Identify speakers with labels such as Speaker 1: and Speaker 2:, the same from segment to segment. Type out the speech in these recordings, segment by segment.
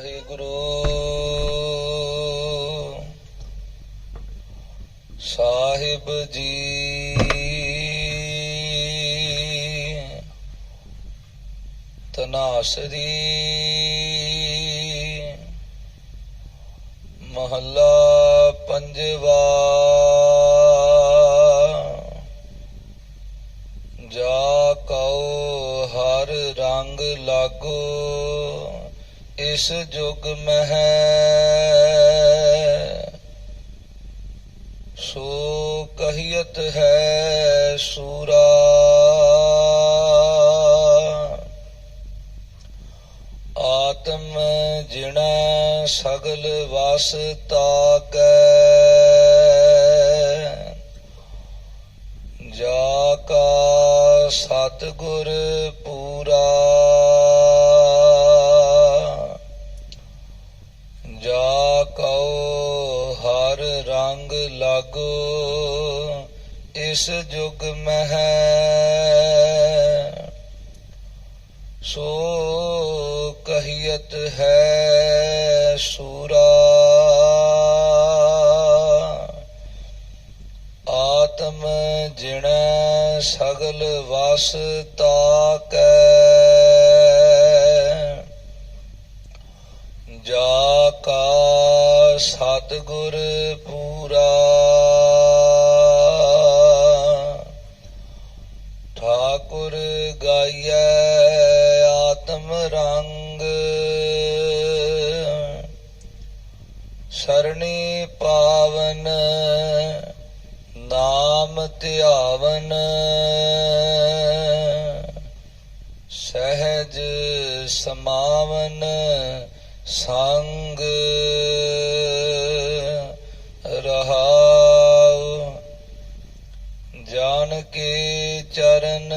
Speaker 1: ਵਾਹਿਗੁਰੂ। ਸਾਹਿਬ ਜੀ। ਤਨਾਸਰੀ ਮਹੱਲਾ ਪੰਜਵਾ। ਜਾ ਕਉ ਹਰ ਰੰਗ ਲਾਗੋ। ਇਸ ਜੁਗ ਮਹਿ ਸੋ ਕਹੀਤ ਹੈ ਸੂਰਾ। ਆਤਮ ਜਿਣਾ ਸਗਲ ਵਸ ਤਾਕੈ। ਜਾ ਕਾ ਸਤਿਗੁਰ ਪੂਰਾ। ਜਾ ਕਉ ਹਰ ਰੰਗ ਲਾਗੋ, ਇਸ ਜੁਗ ਮਹਿ। ਸੋ ਕਹੀਤ ਹੈ ਸੂਰਾ, ਆਤਮ ਜਿਣ ਸਗਲ ਵਸ ਤਾਕੈ ਜਾ ਕਾ ਸਤਿਗੁਰ ਪੂਰਾ। ਠਾਕੁਰ ਗਾਈਐ ਆਤਮ ਰੰਗ। ਸਰਣੀ ਪਾਵਨ ਨਾਮ ਧਿਆਵਨ। ਸਹਿਜ ਸਮਾਵਨ ਸੰਗ। ਕੇ ਚਰਨ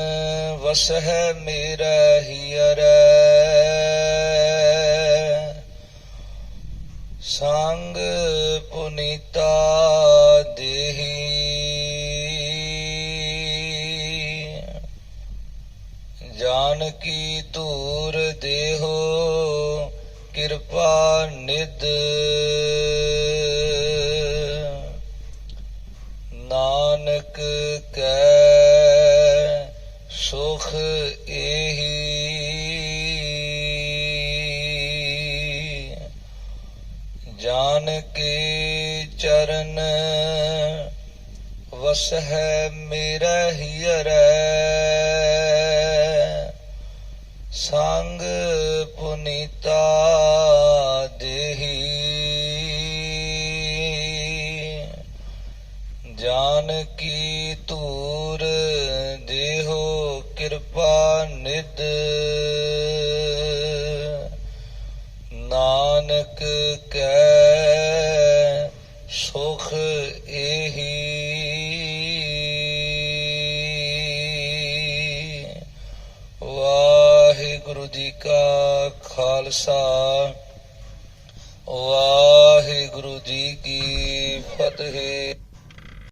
Speaker 1: ਵਸਹਿ ਮੇਰਾ ਹੀਰੈ ਸੰਗ ਪੁਨੀਤਾ ਦੇਹੀ। ਜਾਨ ਕੀ ਦੇਹੋ, ਕਿਰਪਾ ਨਿਦ ਨਾਨਕ ਕੈ ਸੁਖ ਏਹੀ ਜਾਨ ਕੇ ਚਰਨ ਹੈ ਮੇਰਾ ਹੀਰੈ ਸੰਗ ਪੁਨੀਤਾ ਦੇਹੀ। ਜਾਨ ਕੀ ਧੂਰ ਕਿਰਪਾ ਨਿਦ ਨਾਨਕ ਕੈ ਸੁਖ ਏਹੀ। ਵਾਹਿਗੁਰੂ ਜੀ ਕਾ ਖਾਲਸਾ। ਵਾਹਿਗੁਰੂ ਜੀ ਕੀ ਫਤਿਹ।